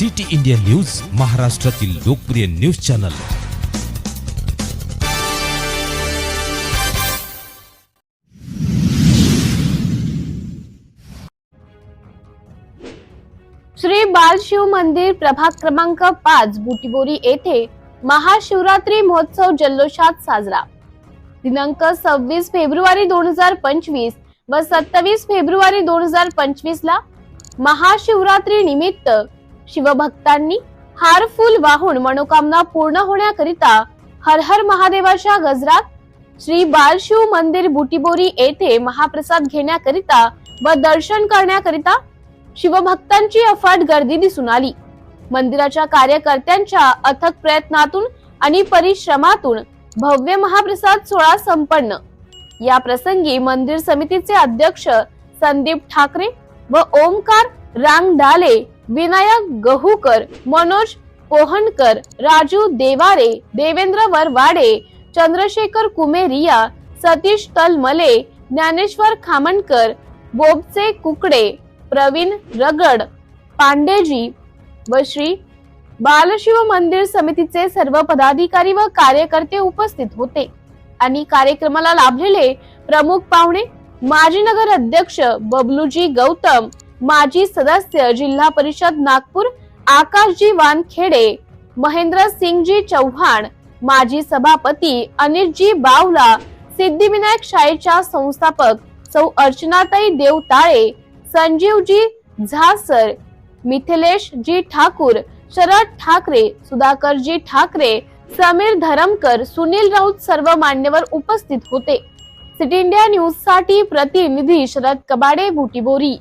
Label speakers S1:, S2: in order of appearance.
S1: City India news महाराष्ट्रातील लोकप्रिय news channel.
S2: Shri बालशिव मंदिर प्रभाग क्रमांक पाच बुटीबोरी येथे महाशिवरात्री महोत्सव जल्लोषात साजरा. दिनांक सव्वीस फेब्रुवारी दोन हजार पंचवीस व सत्तावीस फेब्रुवारी दोन हजार पंचवीस ला महाशिवरात्री निमित्त शिवभक्तांनी हार फुल वाहून मनोकामना पूर्ण होण्याकरिता हर हर महादेवाच्या गजरात श्री बालशिव मंदिर बुटीबोरी येथे महाप्रसाद घेण्याकरिता व दर्शन करण्याकरिता शिवभक्तांची अफाट गर्दी दिसून आली. मंदिराच्या कार्यकर्त्यांच्या अथक प्रयत्नातून आणि परिश्रमातून भव्य महाप्रसाद सोहळा संपन्न. या प्रसंगी मंदिर समितीचे अध्यक्ष संदीप ठाकरे व ओमकार रांगडाले विनायक गहूकर मनोज पोहनकर राजू देवारे देवेंद्र वरवाडे चंद्रशेखर कुमेरिया सतीश तलमले ज्ञानेश्वर खामणकर बोबचे कुकडे प्रवीण रगड पांडेजी व श्री बालशिव मंदिर समितीचे सर्व पदाधिकारी व कार्यकर्ते उपस्थित होते. आणि कार्यक्रमाला लाभलेले प्रमुख पाहुणे माजी नगर अध्यक्ष बबलूजी गौतम माजी सदस्य जिल्हा परिषद नागपूर आकाशजी वानखेडे महेंद्र सिंगजी चव्हाण माजी सभापती अनिलजी बावला सिद्धिविनायक शाळेच्या संस्थापक सौ अर्चनाताई देवताळे संजीवजी झासर मिथिलेश जी ठाकूर शरद ठाकरे सुधाकर जी ठाकरे समीर धरमकर सुनील राऊत सर्व मान्यवर उपस्थित होते. सिटी इंडिया न्यूजसाठी प्रतिनिधी शरद कबाडे बुटीबोरी